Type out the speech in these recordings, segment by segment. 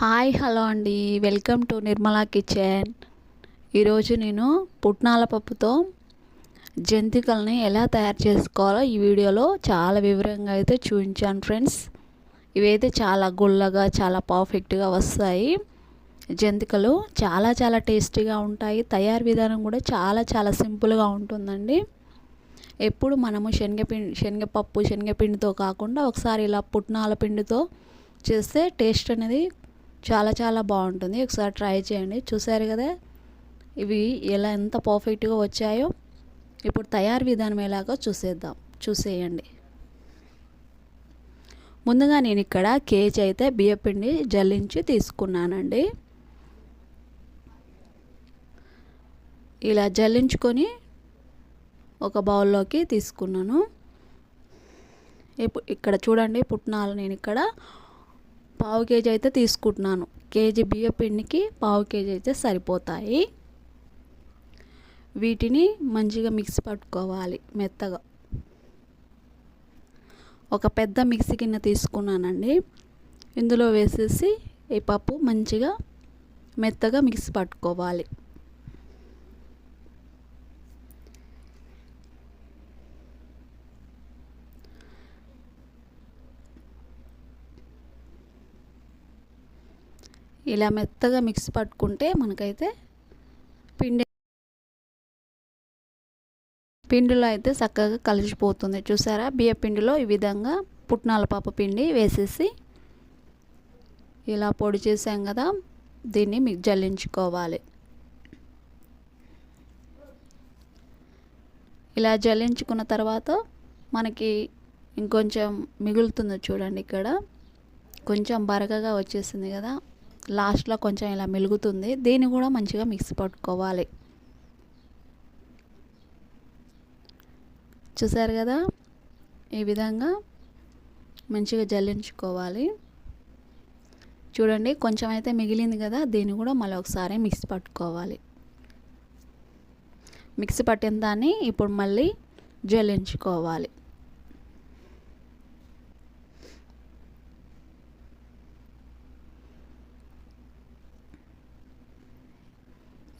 Hi hello అండి. Welcome to Nirmala kitchen. ఈరోజు నేను పుట్నాల పప్పుతో జంతికల్ని ఎలా తయారు చేసుకోవాలో ఈ వీడియోలో చాలా వివరంగా అయితే చూపించాను ఫ్రెండ్స్. ఇవైతే చాలా గుల్లగా చాలా పర్ఫెక్ట్గా వస్తాయి. జంతికలు చాలా చాలా టేస్టీగా ఉంటాయి. తయారు విధానం కూడా చాలా చాలా సింపుల్గా ఉంటుందండి. ఎప్పుడు మనము శనగపిండి శనగపప్పు శనగపిండితో కాకుండా ఒకసారి ఇలా పుట్నాల పిండితో చేస్తే టేస్ట్ అనేది చాలా చాలా బాగుంటుంది. ఒకసారి ట్రై చేయండి. చూసారు కదా? ఇవి ఎలా ఎంత పర్ఫెక్ట్గా వచ్చాయో. ఇప్పుడు తయారు విధానం ఎలాగో చూసేద్దాం. చూసేయండి. ముందుగా నేను ఇక్కడ కేజీ అయితే బియ్యపిండి జల్లించి తీసుకున్నానండి. ఇలా జల్లించుకొని ఒక బౌల్లోకి తీసుకున్నాను. ఇప్పుడు ఇక్కడ చూడండి పుట్నాలు నేను ఇక్కడ పావు కేజీ అయితే తీసుకుంటున్నాను. కేజీ బియ్య పిండికి పావు కేజీ అయితే సరిపోతాయి. వీటిని మంచిగా మిక్సీ పట్టుకోవాలి మెత్తగా. ఒక పెద్ద మిక్సీ గిన్నె తీసుకున్నానండి. ఇందులో వేసేసి ఈ పప్పు మంచిగా మెత్తగా మిక్సీ పట్టుకోవాలి. ఇలా మెత్తగా మిక్స్ పట్టుకుంటే మనకైతే పిండి పిండిలో అయితే చక్కగా కలిసిపోతుంది. చూసారా? బియ్య పిండిలో ఈ విధంగా పుట్నాల పాప పిండి వేసేసి ఇలా పొడి చేసాం కదా దీన్ని మీకు జల్లించుకోవాలి. ఇలా జల్లించుకున్న తర్వాత మనకి ఇంకొంచెం మిగులుతుంది చూడండి ఇక్కడ. కొంచెం బరకగా వచ్చేసింది కదా. లాస్ట్లో కొంచెం ఇలా మెలుగుతుంది. దీన్ని కూడా మంచిగా మిక్స్ పట్టుకోవాలి. చూసారు కదా? ఈ విధంగా మంచిగా జల్లించుకోవాలి. చూడండి కొంచెం అయితే మిగిలింది కదా? దీన్ని కూడా మళ్ళీ ఒకసారి మిక్స్ పట్టుకోవాలి. మిక్సీ పట్టిన దాన్ని ఇప్పుడు మళ్ళీ జల్లించుకోవాలి.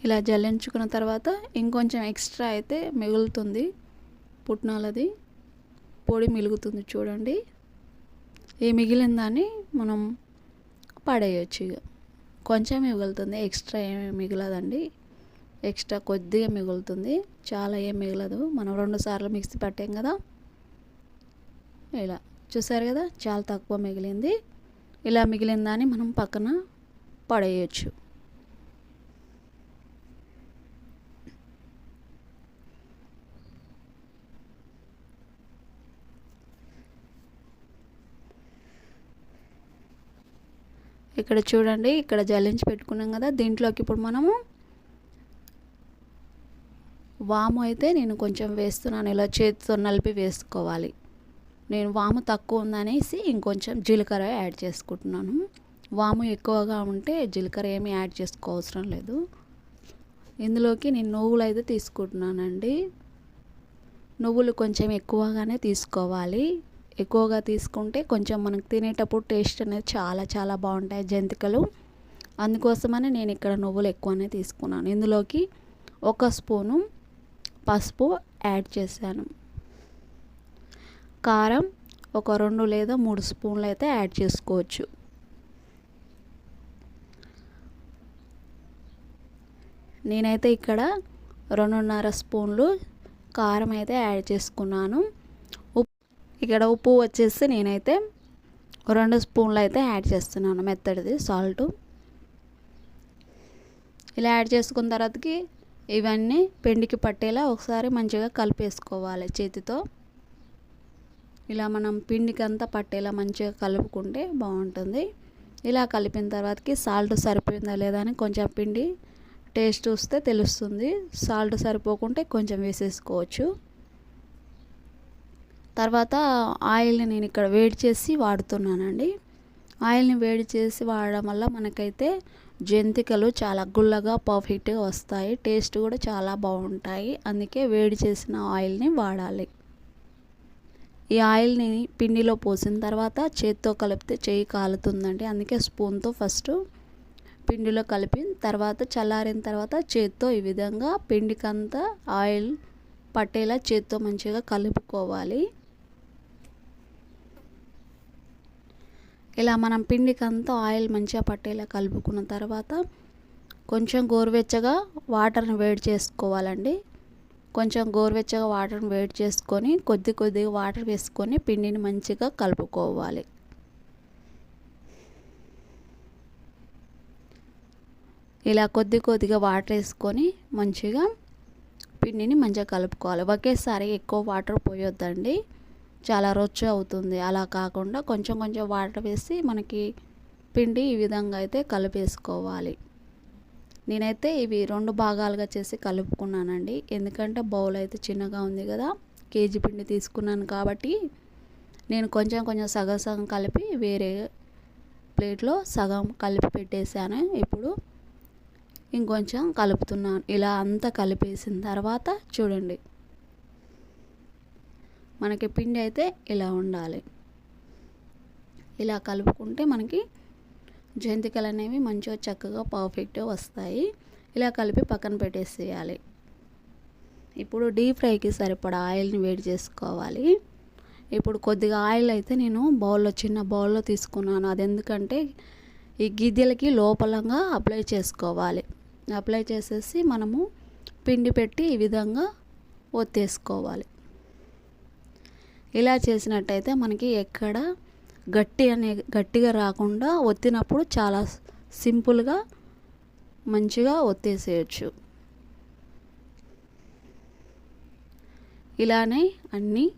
ఇలా జల్లించుకున్న తర్వాత ఇంకొంచెం ఎక్స్ట్రా అయితే మిగులుతుంది పుట్నాలది. పొడి మిగులుతుంది చూడండి. ఈ మిగిలిన దాన్ని మనం పడేయచ్చు ఇక కొంచెం మిగులుతుంది. ఎక్స్ట్రా ఏమి మిగలదండి. ఎక్స్ట్రా కొద్దిగా మిగులుతుంది. చాలా ఏం మిగలదు. మనం రెండు సార్లు మిక్సీ పట్టాం కదా. ఇలా చూసారు కదా? చాలా తక్కువ మిగిలింది. ఇలా మిగిలిన దాన్ని మనం పక్కన పడేయచ్చు. ఇక్కడ చూడండి ఇక్కడ జల్లించి పెట్టుకున్నాం కదా దీంట్లోకి ఇప్పుడు మనము వాము అయితే నేను కొంచెం వేస్తున్నాను ఇలా చేతితో నలిపి వేసుకోవాలి. నేను వాము తక్కువ ఉందనేసి ఇంకొంచెం జీలకర్ర యాడ్ చేసుకుంటున్నాను. వాము ఎక్కువగా ఉంటే జీలకర్ర ఏమీ యాడ్ చేసుకోవసరం లేదు. ఇందులోకి నేను నువ్వులు అయితే తీసుకుంటున్నానండి. నువ్వులు కొంచెం ఎక్కువగానే తీసుకోవాలి. ఎక్కువగా తీసుకుంటే కొంచెం మనకు తినేటప్పుడు టేస్ట్ అనేది చాలా చాలా బాగుంటాయి జంతికలు. అందుకోసమని నేను ఇక్కడ నువ్వులు ఎక్కువనే తీసుకున్నాను. ఇందులోకి ఒక స్పూను పసుపు యాడ్ చేశాను. కారం ఒక రెండు లేదా మూడు స్పూన్లు అయితే యాడ్ చేసుకోవచ్చు. నేనైతే ఇక్కడ రెండున్నర స్పూన్లు కారం అయితే యాడ్ చేసుకున్నాను. ఇక్కడ ఉప్పు వచ్చేసి నేనైతే రెండు స్పూన్లు అయితే యాడ్ చేస్తున్నాను మెత్తడిది సాల్ట్. ఇలా యాడ్ చేసుకున్న తర్వాతకి ఇవన్నీ పిండికి పట్టేలా ఒకసారి మంచిగా కలిపేసుకోవాలి చేతితో. ఇలా మనం పిండికి అంతా పట్టేలా మంచిగా కలుపుకుంటే బాగుంటుంది. ఇలా కలిపిన తర్వాతకి సాల్ట్ సరిపోయిందా లేదా అని కొంచెం పిండి టేస్ట్ చూస్తే తెలుస్తుంది. సాల్ట్ సరిపోకుంటే కొంచెం వేసేసుకోవచ్చు. తర్వాత ఆయిల్ని నేను ఇక్కడ వేడి చేసి వాడుతున్నానండి. ఆయిల్ని వేడి చేసి వాడడం వల్ల మనకైతే జంతికలు చాలా గుల్లగా పర్ఫెక్ట్గా వస్తాయి. టేస్ట్ కూడా చాలా బాగుంటాయి. అందుకే వేడి చేసిన ఆయిల్ని వాడాలి. ఈ ఆయిల్ని పిండిలో పోసిన తర్వాత చేత్తో కలిపితే చేయి కాలుతుందండి. అందుకే స్పూన్తో ఫస్ట్ పిండిలో కలిపి తర్వాత చల్లారిన తర్వాత చేత్తో ఈ విధంగా పిండికంతా ఆయిల్ పట్టేలా చేత్తో మంచిగా కలుపుకోవాలి. ఇలా మనం పిండికంతా ఆయిల్ మంచిగా పట్టేలా కలుపుకున్న తర్వాత కొంచెం గోరువెచ్చగా వాటర్ని వేడి చేసుకోవాలండి. కొంచెం గోరువెచ్చగా వాటర్ని వేడి చేసుకొని కొద్ది కొద్దిగా వాటర్ వేసుకొని పిండిని మంచిగా కలుపుకోవాలి. ఇలా కొద్ది కొద్దిగా వాటర్ వేసుకొని మంచిగా పిండిని మంచిగా కలుపుకోవాలి. ఒకేసారి ఎక్కువ వాటర్ పోయొద్దండి. చాలా రొచ్చు అవుతుంది. అలా కాకుండా కొంచెం కొంచెం వాటర్ వేసి మనకి పిండి ఈ విధంగా అయితే కలిపేసుకోవాలి. నేనైతే ఇవి రెండు భాగాలుగా చేసి కలుపుకున్నానండి. ఎందుకంటే బౌల్ అయితే చిన్నగా ఉంది కదా కేజీ పిండి తీసుకున్నాను కాబట్టి నేను కొంచెం కొంచెం సగం సగం కలిపి వేరే ప్లేట్లో సగం కలిపి పెట్టేశాను. ఇప్పుడు ఇంకొంచెం కలుపుతున్నాను. ఇలా అంతా కలిపేసిన తర్వాత చూడండి. మనకి పిండి అయితే ఇలా ఉండాలి. ఇలా కలుపుకుంటే మనకి జంతికలు అనేవి మంచిగా చక్కగా పర్ఫెక్ట్గా వస్తాయి. ఇలా కలిపి పక్కన పెట్టేసేయాలి. ఇప్పుడు డీప్ ఫ్రైకి సరిపడా ఆయిల్ని వేడి చేసుకోవాలి. ఇప్పుడు కొద్దిగా ఆయిల్ అయితే నేను బౌల్లో చిన్న బౌల్లో తీసుకున్నాను. అది ఎందుకంటే ఈ గిద్దెలకి లోపలంగా అప్లై చేసుకోవాలి. అప్లై చేసేసి మనము పిండి పెట్టి ఈ విధంగా ఒత్తేసుకోవాలి. ఇలా చేసినట్టయితే మనకి ఎక్కడ గట్టి అనే గట్టిగా రాకుండా ఒత్తినప్పుడు చాలా సింపుల్గా మంచిగా ఒత్తేసేయచ్చు. ఇలానే అన్నీ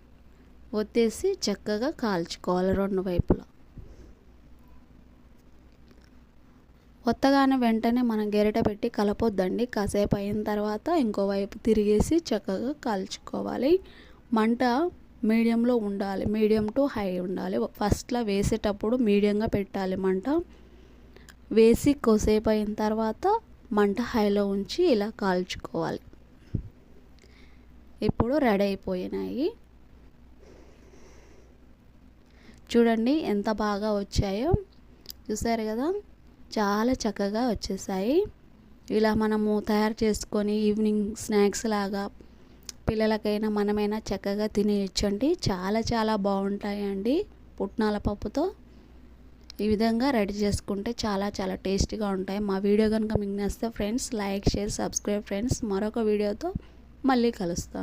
ఒత్తేసి చక్కగా కాల్చుకోవాలి రెండు వైపులా. కొత్తగానే వెంటనే మనం గెరిట పెట్టి కలపొద్దండి. కాసేపు అయిన తర్వాత ఇంకోవైపు తిరిగేసి చక్కగా కాల్చుకోవాలి. మంట మీడియంలో ఉండాలి. మీడియం టు హై ఉండాలి. ఫస్ట్లో వేసేటప్పుడు మీడియంగా పెట్టాలి మంట. వేసి కొసేపు అయిన తర్వాత మంట హైలో ఉంచి ఇలా కాల్చుకోవాలి. ఇప్పుడు రెడీ అయిపోయినాయి. చూడండి ఎంత బాగా వచ్చాయో. చూసారు కదా? చాలా చక్కగా వచ్చేసాయి. ఇలా మనము తయారు చేసుకొని ఈవినింగ్ స్నాక్స్ లాగా పిల్లలకైనా మనమైనా చక్కగా తినేయచ్చండి. చాలా చాలా బాగుంటాయండి పుట్నాల పప్పుతో. ఈ విధంగా రెడీ చేసుకుంటే చాలా చాలా టేస్టీగా ఉంటాయి. మా వీడియో కనుక మీకు నచ్చితే friends like share subscribe friends. మరొక వీడియోతో మళ్ళీ కలుస్తాను.